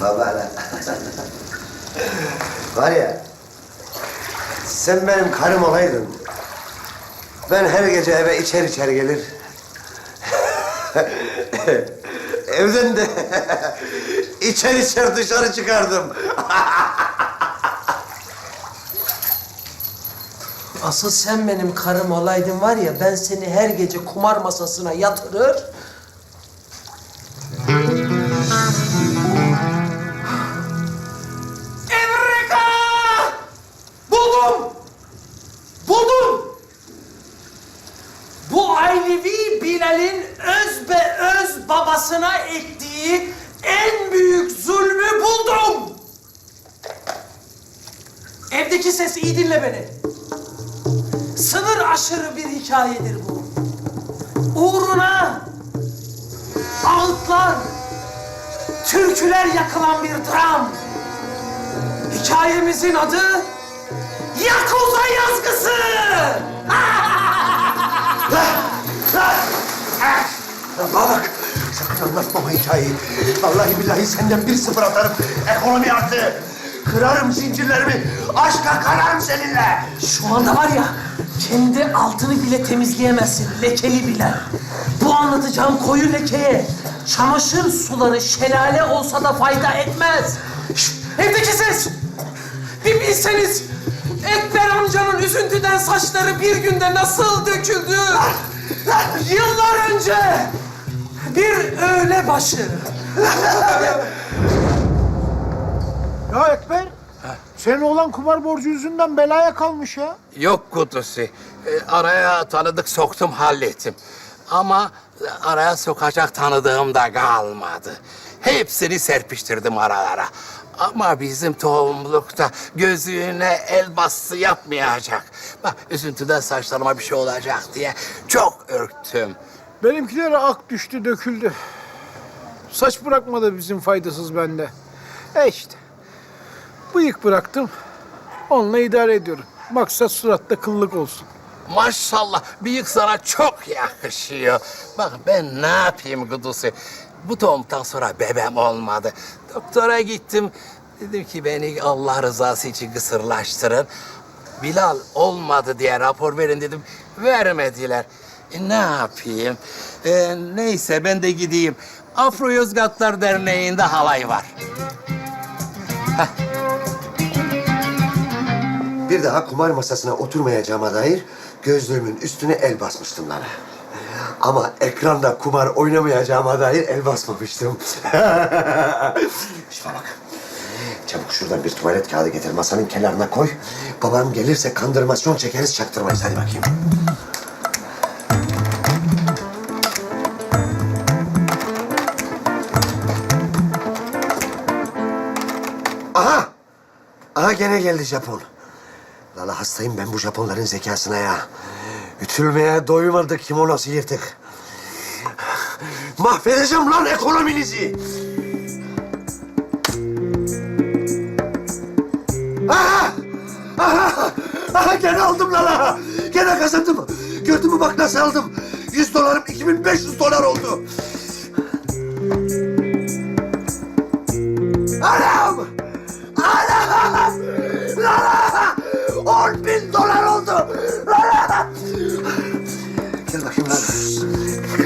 Baba lan. Var ya, sen benim karım olaydın. Ben her gece eve içer içer gelir. Evden de içer içer dışarı çıkardım. Asıl sen benim karım olaydın var ya ben seni her gece kumar masasına yatırır. İyi dinle beni. Sınır aşırı bir hikayedir bu. Uğruna ağıtlar, türküler yakılan bir dram. Hikayemizin adı Yakuza Yazgısı. Bana bak, sakın anlatma o hikayeyi. Vallahi billahi senden bir sıfır atarım. Ekonomi arttı. Kırarım zincirlerimi. Aşka kararım seninle. Şu anda var ya, kendi altını bile temizleyemezsin, lekeli bile. Bu anlatacağım koyu lekeye, çamaşır suları şelale olsa da fayda etmez. Şşt, evdeki ses! Bir bilseniz, Ekber amcanın üzüntüden saçları bir günde nasıl döküldü? Yıllar önce bir öğle başı. Ya Ekber, senin olan kumar borcu yüzünden belaya kalmış ya. Yok Kudüs'ü. Ee, araya tanıdık soktum hallettim. Ama araya sokacak tanıdığım da kalmadı. Hepsini serpiştirdim aralara. Ama bizim tohumlukta gözüne el bastı yapmayacak. Bak üzüntüden saçlarıma bir şey olacak diye çok ürktüm. Benimkilere ak düştü, döküldü. Saç bırakmadı bizim faydasız bende. E işte. Bıyık bıraktım. Onunla idare ediyorum. Maksat suratta kıllık olsun. Maşallah büyük sana çok yakışıyor. Bak ben ne yapayım Kudüs'ü? Bu doğumdan sonra bebem olmadı. Doktora gittim. Dedim ki beni Allah rızası için kısırlaştırın. Bilal olmadı diye rapor verin dedim. Vermediler. E, ne yapayım? E, neyse ben de gideyim. Afro Yozgatlar Derneği'nde halay var. Bir daha kumar masasına oturmayacağıma dair gözlüğümün üstüne el basmıştım lan. Ama ekranda kumar oynamayacağıma dair el basmamıştım. Şuna bak. Çabuk şuradan bir tuvalet kağıdı getir. Masanın kenarına koy. Babam gelirse kandırmasyon çekeriz çaktırmayız. Hadi bakayım. Aha! Aha gene geldi Japon. Lala hastayım ben bu Japonların zekasına ya. Ütülmeye doymadı kimonosu yırtık. Mahvedeceğim lan ekonominizi. Aha! Aha! Aha gene aldım Lala. Gene kazandım. Gördün mü bak nasıl aldım. 100 dolarım 2500 dolar oldu.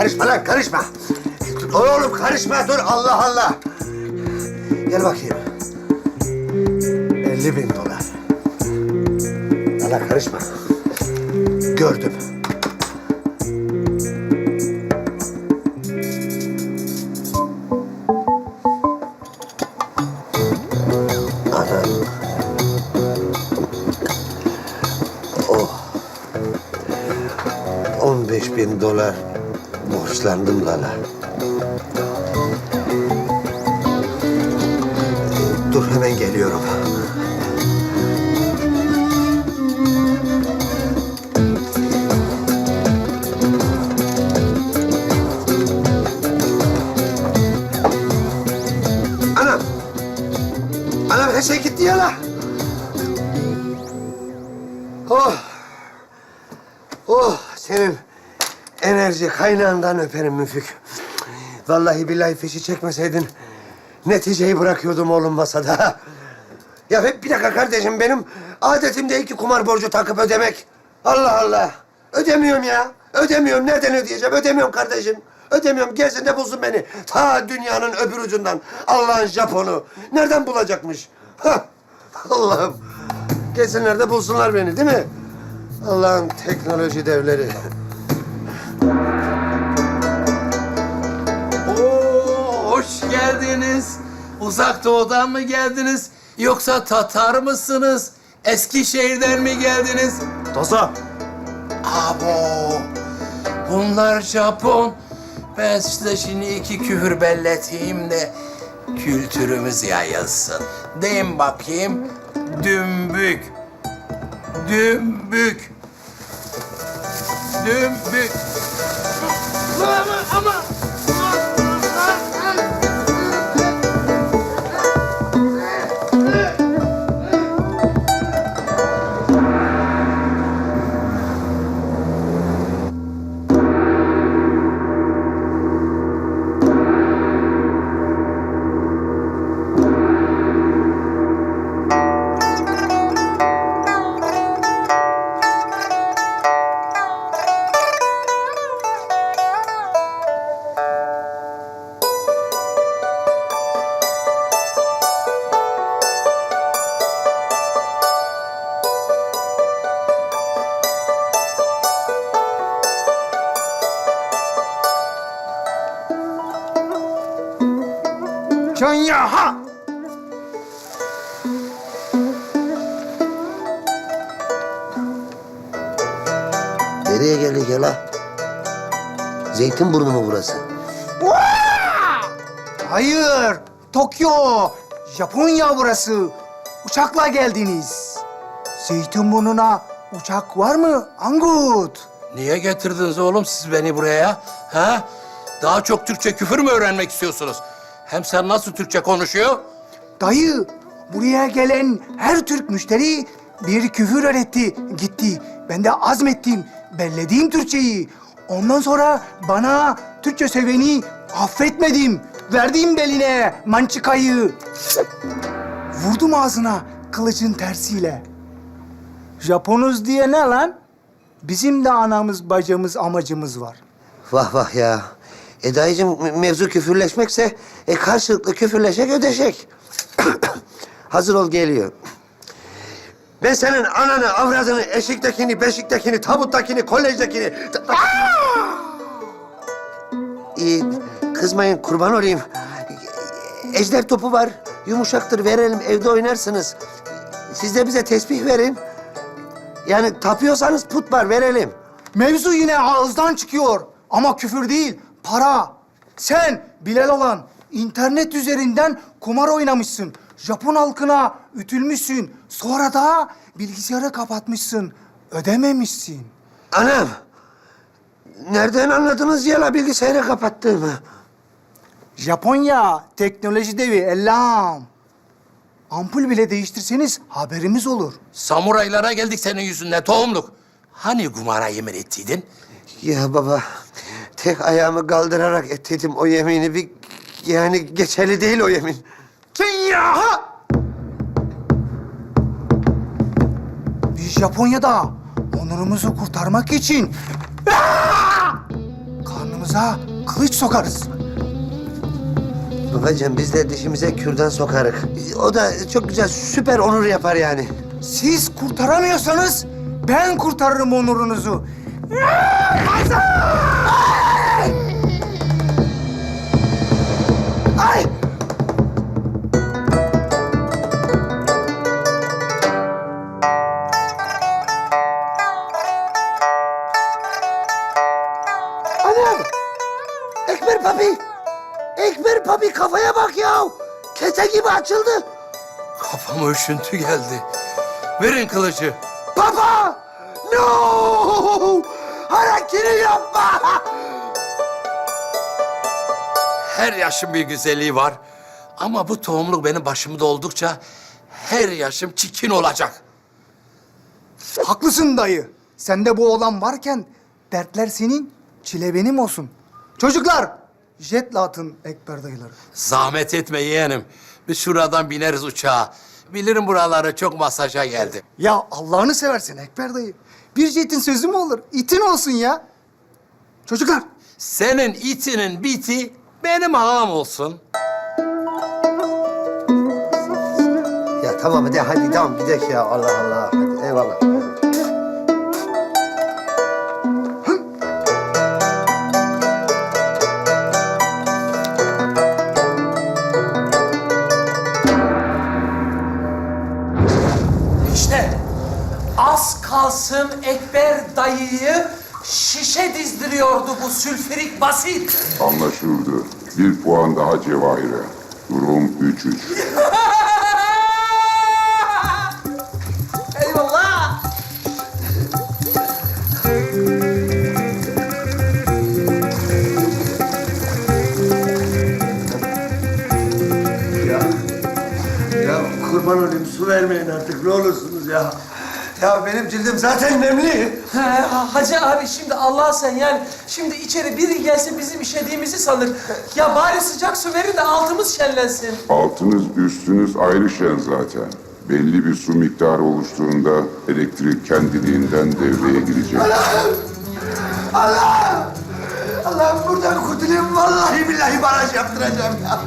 Karışma lan, karışma. Dur oğlum karışma, dur Allah Allah. Gel bakayım. Elli bin dolar. Lala karışma. Gördüm. Anam. Oh. 15 bin dolar borçlandım Lala. Dur hemen geliyorum. Anam. Anam her şey gitti ya la. Oh. Oh senin enerji kaynağından öperim Müfük. Vallahi billahi fişi çekmeseydin Neticeyi bırakıyordum oğlum masada. Ya hep bir dakika kardeşim benim adetim değil ki kumar borcu takıp ödemek. Allah Allah. Ödemiyorum ya. Ödemiyorum. Nereden ödeyeceğim? Ödemiyorum kardeşim. Ödemiyorum. Gelsin de bulsun beni. Ta dünyanın öbür ucundan. Allah'ın Japonu. Nereden bulacakmış? Allah'ım. Gelsinler de bulsunlar beni değil mi? Allah'ın teknoloji devleri. Oo, hoş geldiniz. Uzak doğudan mı geldiniz? Yoksa Tatar mısınız? Eskişehir'den mi geldiniz? Toza. Abo, bunlar Japon. Ben size şimdi iki küfür belleteyim de kültürümüz yayılsın. Deyin bakayım. Dümbük. Dümbük. Dümbük. Ama, ama. Kenya ha! Nereye geldik ya la? Zeytinburnu mu burası? Hayır, Tokyo, Japonya burası. Uçakla geldiniz. Zeytinburnu'na uçak var mı Angut? Niye getirdiniz oğlum siz beni buraya? Ha? Daha çok Türkçe küfür mü öğrenmek istiyorsunuz? Hem sen nasıl Türkçe konuşuyor? Dayı, buraya gelen her Türk müşteri bir küfür öğretti, gitti. Ben de azmettim, bellediğim Türkçeyi. Ondan sonra bana Türkçe seveni affetmedim. Verdim beline mançıkayı. Vurdum ağzına kılıcın tersiyle. Japonuz diye ne lan? Bizim de anamız, bacamız, amacımız var. Vah vah ya. E dayıcım me- mevzu küfürleşmekse e karşılıklı küfürleşek ödeşek. Hazır ol geliyor. Ben senin ananı, avradını, eşiktekini, beşiktekini, tabuttakini, kolejdekini... Ee, kızmayın, kurban olayım. Ejder topu var, yumuşaktır, verelim, evde oynarsınız. Siz de bize tesbih verin. Yani tapıyorsanız put var, verelim. Mevzu yine ağızdan çıkıyor. Ama küfür değil, para. Sen Bilal olan internet üzerinden kumar oynamışsın. Japon halkına ütülmüşsün. Sonra da bilgisayarı kapatmışsın. Ödememişsin. Anam, nereden anladınız ya la bilgisayarı kapattığımı? Japonya teknoloji devi ellam. Ampul bile değiştirseniz haberimiz olur. Samuraylara geldik senin yüzünden tohumluk. Hani kumara yemin ettiydin? Ya baba, tek ayağımı kaldırarak ettiydim o yemini bir... Yani geçerli değil o yemin. Kenya! Biz Japonya'da onurumuzu kurtarmak için Aa! karnımıza kılıç sokarız. Babacığım biz de dişimize kürdan sokarık. O da çok güzel, süper onur yapar yani. Siz kurtaramıyorsanız ben kurtarırım onurunuzu. Ay! Kafaya bak ya! Kese gibi açıldı. Kafama üşüntü geldi. Verin kılıcı. Baba! No! Harakiri yapma! Her yaşın bir güzelliği var. Ama bu tohumluk benim başımda oldukça her yaşım çirkin olacak. Haklısın dayı. Sende bu olan varken dertler senin, çile benim olsun. Çocuklar, jetle atın Ekber dayıları. Zahmet etme yeğenim. Biz şuradan bineriz uçağa. Bilirim buraları çok masaja geldi. Ya Allah'ını seversen Ekber dayı. Bir jetin sözü mü olur? İtin olsun ya. Çocuklar Senin itinin biti benim ağam olsun. Ya tamam hadi hadi tamam gidelim ya Allah Allah. Hadi eyvallah. Az kalsın Ekber dayıyı şişe dizdiriyordu bu sülfürik basit. Anlaşıldı. Bir puan daha Cevahir'e. Durum 3-3. Eyvallah. Ya, ya kurban olayım su vermeyin artık ne olursunuz ya. Ya benim cildim zaten nemli. He, Hacı abi şimdi Allah sen yani şimdi içeri biri gelse bizim işediğimizi sanır. Ya bari sıcak su verin de altımız şenlensin. Altınız üstünüz ayrı şen zaten. Belli bir su miktarı oluştuğunda elektrik kendiliğinden devreye girecek. Allah! Allah'ım buradan kurtulayım. Vallahi billahi baraj yaptıracağım ya.